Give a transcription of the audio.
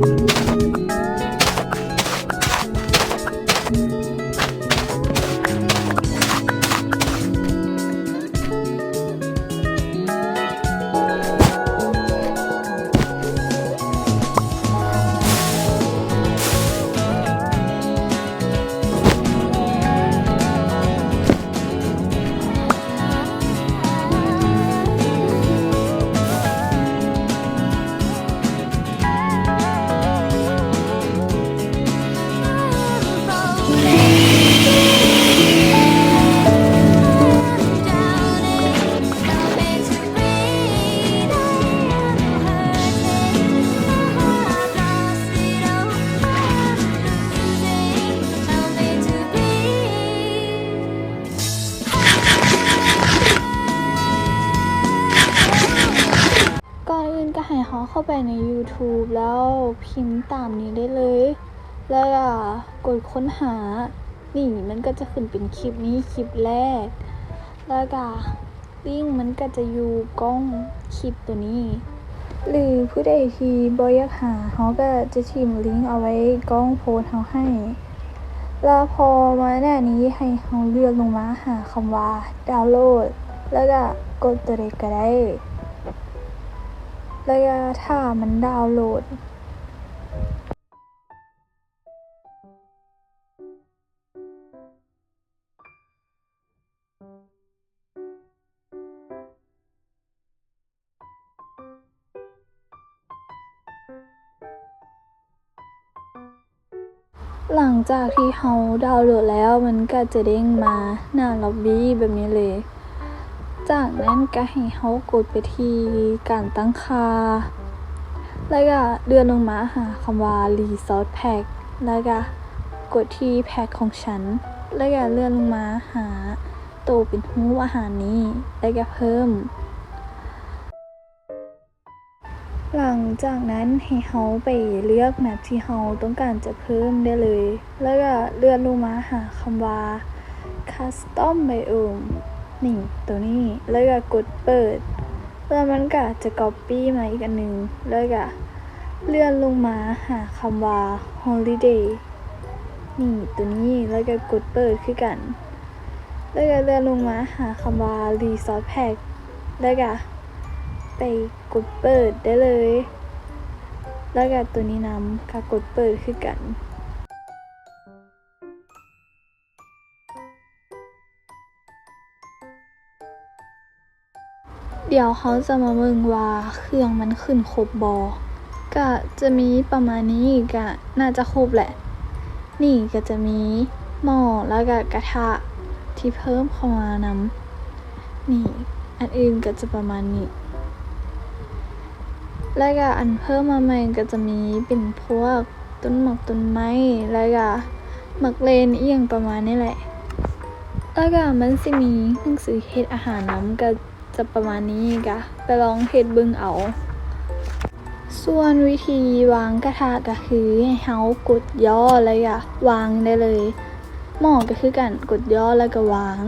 Thank you. ให้เขาเข้าไปใน YouTube แล้วพิมพ์ตามนี้ได้เลย แล้วก็กดค้นหา นี่มันก็จะขึ้นเป็นคลิปนี้คลิปแรก แล้วก็ลิงก์มันก็จะอยู่กล้องคลิปตัวนี้ หรือผู้ใดที่บ่อยากหาเขาก็จะทิมลิงก์เอาไว้กล้องโพสเขาให้แล้วพอมาหน้านี้ให้เขาเลือกลงมาหาคำว่าดาวน์โหลด แล้วก็กดตัวเด็กก็ได้ แล้วก็ถ้ามันดาวน์โหลดหลังจากที่เขาดาวน์โหลดแล้วมันก็จะเด้งมาหน้าล็อบบี้แบบนี้เลย จากนั้นก็ให้เขากดไปที่การตั้งค่า แล้วก็เลื่อนลงมาหาคำว่า Resource Pack แล้วก็กดที่แพ็คของฉัน แล้วก็เลื่อนลงมาหาตัวเป็นหูอาหารนี้ แล้วก็เพิ่ม หลังจากนั้นให้เขาไปเลือกแมปที่เขาต้องการจะเพิ่มได้เลย แล้วก็เลื่อนลงมาหาคำว่า Custom Biome นี่ ตัวนี้ แล้วก็กดเปิด แล้วมันก็จะ Copy มาอีกอันหนึ่งแล้วก็เลื่อนลงมาหาคำว่า Holiday นี่ ตัวนี้ แล้วก็กดเปิดคือกัน แล้วก็เลื่อนลงมาหาคำว่า Resource Pack แล้วก็ไปกดเปิดได้เลย แล้วก็ตัวนี้นำก็กดเปิดคือกัน เดี๋ยวเขาจะมาเบิ่งว่าเครื่องมันขึ้นครบบอก็จะมีประมาณนี้ก็น่าจะครบแหละ นี่ก็จะมีหม้อแล้วก็กระทะที่เพิ่มเข้ามานำนี่ อันอื่นก็จะประมาณนี้ แล้วก็อันเพิ่มมาใหม่ก็จะมีเป็นพวกต้นหมอกต้นไม้แล้วก็หมักเลนเอียงประมาณนี้แหละ แล้วก็มันสิมีหนังสือเฮ็ดอาหารน้ำก็ จะประมาณนี้กะไปลองเฮ็ดเบิงเอา ส่วนวิธีวางกระทะก็คือให้เฮากดย่อแล้วก็วางได้เลยหม้อก็คือกันกดย่อแล้วก็วาง